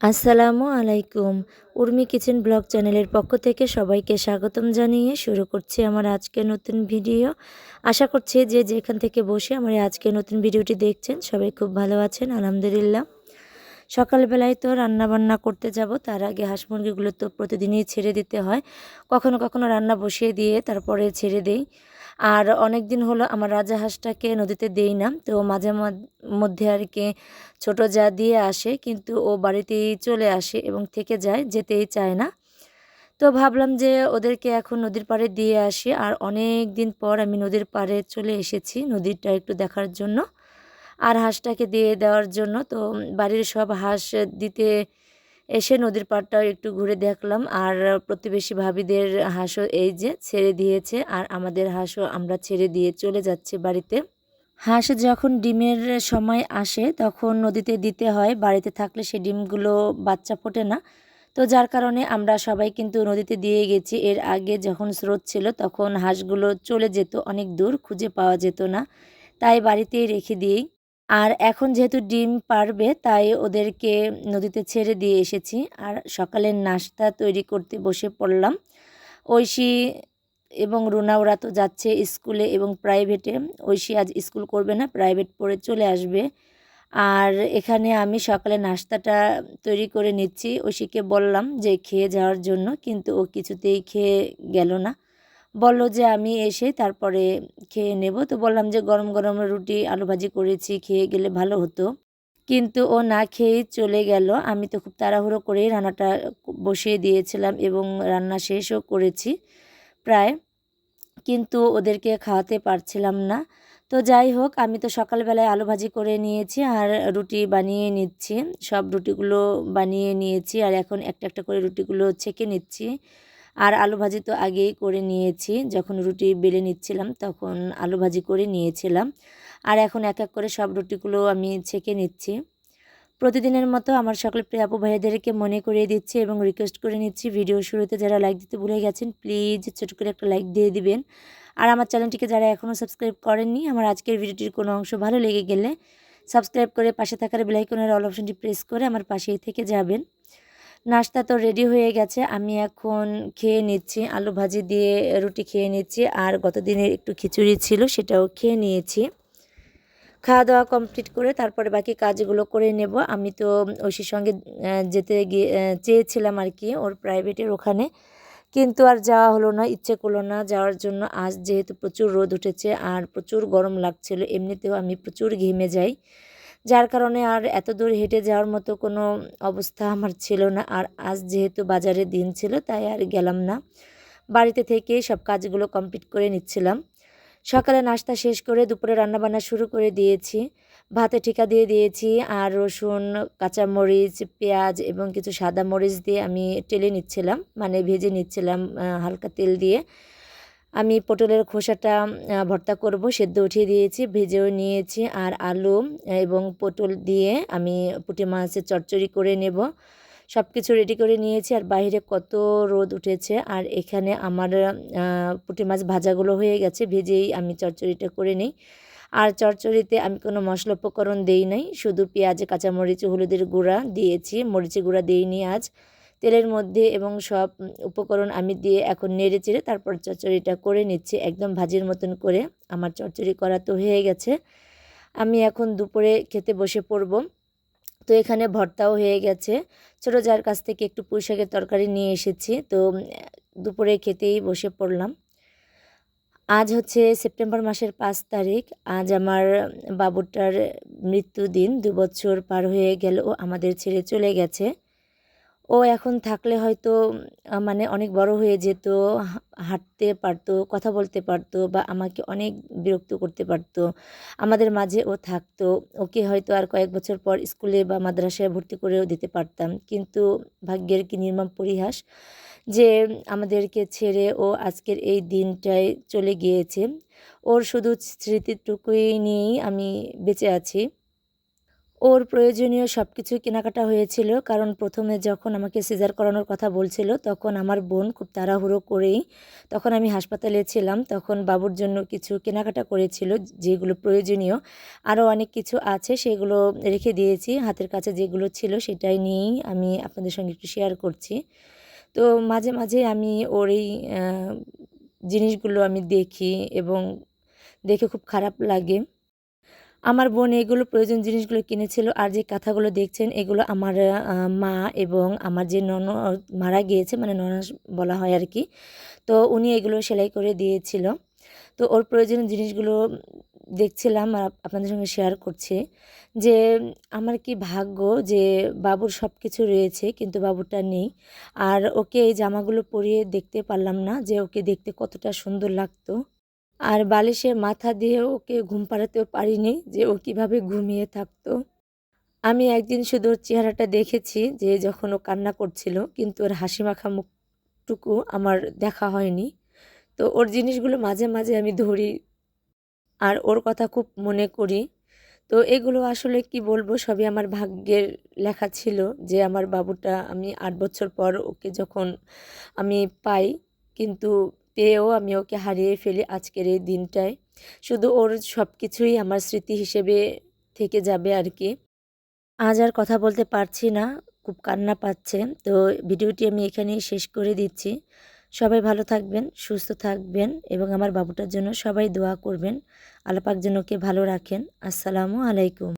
আসসালামু আলাইকুম। Urmi kitchen blog চ্যানেলের পক্ষ থেকে সবাইকে স্বাগতম জানিয়ে শুরু করছি আমার আজকে নতুন ভিডিও। আশা করছি যে যেখান থেকে বসে আমার আজকে নতুন ভিডিওটি দেখছেন, সবাই খুব ভালো আছেন, আলহামদুলিল্লাহ। সকালবেলায় তো রান্না বান্না করতে যাব, তার আগে হাঁস মুরগিগুলো তো প্রতিদিনই ছেড়ে দিতে হয়। কখনো কখনো রান্না বসিয়ে দিয়ে তারপরে ছেড়ে দেই। আর অনেক দিন হলো আমার রাজা হাঁসটাকে নদীতে দেই না, তো মাঝে মধ্যে আর কি ছোটো যা দিয়ে আসে, কিন্তু ও বাড়িতেই চলে আসে এবং থেকে যায়, যেতেই চায় না। তো ভাবলাম যে ওদেরকে এখন নদীর পাড়ে দিয়ে আসি, আর অনেক দিন পর আমি নদীর পাড়ে চলে এসেছি নদীরটা একটু দেখার জন্য। আর হাঁসটাকে দিয়ে দেওয়ার জন্য, তো বাড়ির সব হাঁস দিতে এসে নদীর পাড়টাও একটু ঘুরে দেখলাম। আর প্রতিবেশী ভাবিদের হাঁসও এই যে ছেড়ে দিয়েছে। আর আমাদের হাঁসও আমরা ছেড়ে দিয়ে চলে যাচ্ছি বাড়িতে। হাঁস যখন ডিমের সময় আসে, তখন নদীতে দিতে হয়। বাড়িতে থাকলে সে ডিমগুলো বাচ্চা ফোটে না। তো যার কারণে আমরা সবাই কিন্তু নদীতে দিয়ে গেছি। এর আগে যখন স্রোত ছিল, তখন হাঁসগুলো চলে যেত। অনেক দূর খুঁজে পাওয়া যেত না। তাই বাড়িতেই রেখে দিই আর এখন যেহেতু ডিম পারবে, তাই ওদেরকে নদীতে ছেড়ে দিয়ে এসেছি। আর সকালের নাস্তা তৈরি করতে বসে পড়লাম। ঐশী এবং রুনা, ওরা তো যাচ্ছে স্কুলে এবং প্রাইভেটে। ঐশী আজ স্কুল করবে না, প্রাইভেট পড়ে চলে আসবে। আর এখানে আমি সকালে নাস্তাটা তৈরি করে নিচ্ছি। ঐশীকে বললাম যে খেয়ে যাওয়ার জন্য, কিন্তু ও কিছুতেই খেয়ে গেল না। বলল যে, আমি এসে তারপরে খেয়ে নেব। তো বললাম যে, গরম গরম রুটি, আলু ভাজি করেছি, খেয়ে গেলে ভালো হতো। কিন্তু ও না খেয়েই চলে গেল। আমি তো খুব তাড়াহুড়ো করেই রান্নাটা বসিয়ে দিয়েছিলাম এবং রান্না শেষও করেছি প্রায়। কিন্তু ওদেরকে খাওয়াতে পারছিলাম না। তো যাই হোক, আমি তো সকালবেলায় আলু ভাজি করে নিয়েছি আর রুটি বানিয়ে নিচ্ছি। সব রুটিগুলো বানিয়ে নিয়েছি আর এখন একটা একটা করে রুটিগুলো ছেঁকে নিচ্ছি। আর আলু ভাজি তো আগেই করে নিয়েছি। যখন রুটি বেলে নিচ্ছিলাম তখন আলু ভাজি করে নিয়েছিলাম। আর এখন এক এক করে সব রুটিগুলো আমি ছেঁকে নিচ্ছি। প্রতিদিনের মতো আমার সকল প্রিয় আপু মনে করিয়ে দিচ্ছি এবং রিকোয়েস্ট করে নিচ্ছি ভিডিও শুরুতে যারা লাইক দিতে ভুলে গেছেন প্লিজ ছোট করে একটা লাইক দিয়ে দিবেন। আর আমার চ্যানেলটিকে যারা এখনও সাবস্ক্রাইব করেননি, আমার আজকের ভিডিওটির কোনো অংশ ভালো লেগে গেলে সাবস্ক্রাইব করে পাশে থাকার বেলাইকনের অল অপশনটি প্রেস করে আমার পাশেই থেকে যাবেন। নাস্তা তো রেডি হয়ে গেছে। আমি এখন খেয়ে নিচ্ছি, আলু ভাজি দিয়ে রুটি খেয়ে নিচ্ছি আর গত দিনের একটু খিচুড়ি ছিল সেটাও খেয়ে নিয়েছি। খাওয়া দাওয়া কমপ্লিট করে তারপরে বাকি কাজগুলো করে নেব। আমি তো ঐশীর সঙ্গে যেতে গিয়ে চেয়েছিলাম আর কি ওর প্রাইভেটের ওখানে। কিন্তু আর যাওয়া হলো না, ইচ্ছে করল না যাওয়ার জন্য। আজ যেহেতু প্রচুর রোদ উঠেছে আর প্রচুর গরম লাগছিল, এমনিতেও আমি প্রচুর ঘেমে যাই। যার কারণে আর এত দূর হেঁটে যাওয়ার মতো কোনো অবস্থা আমার ছিল না। আর আজ যেহেতু বাজারে দিন ছিল, তাই আর গেলাম না। বাড়িতে থেকে সব কাজগুলো কমপ্লিট করে নিচ্ছিলাম। সকালে নাস্তা শেষ করে দুপুরে রান্নাবান্না শুরু করে দিয়েছি। ভাতে ঠিকা দিয়ে দিয়েছি। আর রসুন, কাঁচামরিচ, পেঁয়াজ এবং কিছু সাদা মরিচ দিয়ে আমি টেলে নিচ্ছিলাম মানে ভেজে নিচ্ছিলাম হালকা তেল দিয়ে। আমি পটলের খোসাটা ভর্তা করব, সেদ্ধ উঠিয়ে দিয়েছি, ভেজেও নিয়েছি, আর আলু এবং পটল দিয়ে আমি পুঁটি মাছের চচ্চড়ি করে নেব। সব কিছু রেডি করে নিয়েছি, আর বাইরে কত রোদ উঠেছে, আর এখানে আমার পুঁটি মাছ ভাজাগুলো হয়ে গেছে, ভেজেই আমি চচ্চড়িটা করে নিই। আর চচ্চড়িতে আমি কোনো মশলা উপকরণ দেই নাই, শুধু পেঁয়াজে, কাঁচামরিচ, হলুদের গুঁড়া দিয়েছি, মরিচের গুঁড়া দিইনি আজ। তেলের মধ্যে এবং সব উপকরণ আমি দিয়ে এখন নেড়ে চেড়ে তারপর চচ্চড়িটা করে নিচ্ছি। একদম ভাজির মতন করে। আমার চচ্চড়ি করা তো হয়ে গেছে। আমি এখন দুপুরে খেতে বসে পড়ব। তো এখানে ভর্তাও হয়ে গেছে। ছোটো যার কাছ থেকে একটু পুঁই শাকের তরকারি নিয়ে এসেছি। তো দুপুরে খেতেই বসে পড়লাম। আজ হচ্ছে সেপ্টেম্বর মাসের পাঁচ তারিখ। আজ আমার বাবুটার মৃত্যুদিন। দু বছর পার হয়ে গেল। আমাদের ছেড়ে চলে গেছে। ও এখন থাকলে হয়তো মানে অনেক বড় হয়ে যেত হাঁটতে পারতো, কথা বলতে পারতো বা আমাকে অনেক বিরক্ত করতে পারতো। আমাদের মাঝে ও থাকতো, ওকে হয়তো আর কয়েক বছর পর স্কুলে বা মাদ্রাসায় ভর্তি করেও দিতে পারতাম। কিন্তু ভাগ্যের কি নির্মম পরিহাস যে আমাদেরকে ছেড়ে ও আজকের এই দিনটায় চলে গিয়েছে। ওর শুধু স্মৃতিটুকুই নিয়েই আমি বেঁচে আছি। ওর প্রয়োজনীয় সব কিছু কেনাকাটা হয়েছিল। কারণ প্রথমে যখন আমাকে সিজার করানোর কথা বলছিল, তখন আমার বোন খুব তাড়াহুড়ো করেই, তখন আমি হাসপাতালে ছিলাম, তখন বাবুর জন্য কিছু কেনাকাটা করেছিল, যেগুলো প্রয়োজনীয়। আরও অনেক কিছু আছে, সেগুলো রেখে দিয়েছি। হাতের কাছে যেগুলো ছিল, সেটাই নিয়েই আমি আপনাদের সঙ্গে একটু শেয়ার করছি। তো মাঝে মাঝে আমি ওর এই জিনিসগুলো আমি দেখি এবং দেখে খুব খারাপ লাগে। আমার বোন এগুলো প্রয়োজন জিনিসগুলো কিনেছিল আর যে কাঁথাগুলো দেখছেন এগুলো আমার মা এবং আমার যে নন, মারা গিয়েছে মানে ননাস বলা হয় আর কি, তো উনি এগুলো সেলাই করে দিয়েছিল। তো ওর প্রয়োজনীয় জিনিসগুলো দেখছিলাম আর আপনাদের সঙ্গে শেয়ার করছি যে আমার কি ভাগ্য যে বাবুর সব কিছু রয়েছে কিন্তু বাবুটা নেই। আর ওকে এই জামাগুলো পরিয়ে দেখতে পারলাম না যে ওকে দেখতে কতটা সুন্দর লাগতো। আর বালিশে মাথা দিয়ে ওকে ঘুম পাড়াতেও পারিনি যে ও কীভাবে ঘুমিয়ে থাকতো। আমি একদিন শুধু ওর চেহারাটা দেখেছি যে যখন ও কান্না করছিল, কিন্তু ওর হাসি মাখা মুখটুকু আমার দেখা হয়নি। তো ওর জিনিসগুলো মাঝে মাঝে আমি ধরি আর ওর কথা খুব মনে করি। তো এগুলো আসলে কি বলব, সবই আমার ভাগ্যের লেখা ছিল যে আমার বাবুটা আমি আট বছর পর ওকে যখন আমি পাই, কিন্তু পেয়েও আমি ওকে হারিয়ে ফেলি আজকের এই দিনটায়। শুধু ওর সব কিছুই আমার স্মৃতি হিসেবে থেকে যাবে আর কি। আজ আর কথা বলতে পারছি না, খুব কান্না পাচ্ছে। তো ভিডিওটি আমি এখানেই শেষ করে দিচ্ছি। সবাই ভালো থাকবেন, সুস্থ থাকবেন এবং আমার বাবুটার জন্য সবাই দোয়া করবেন। আল্লাপাক যেন ওকে ভালো রাখেন। আসসালামু আলাইকুম।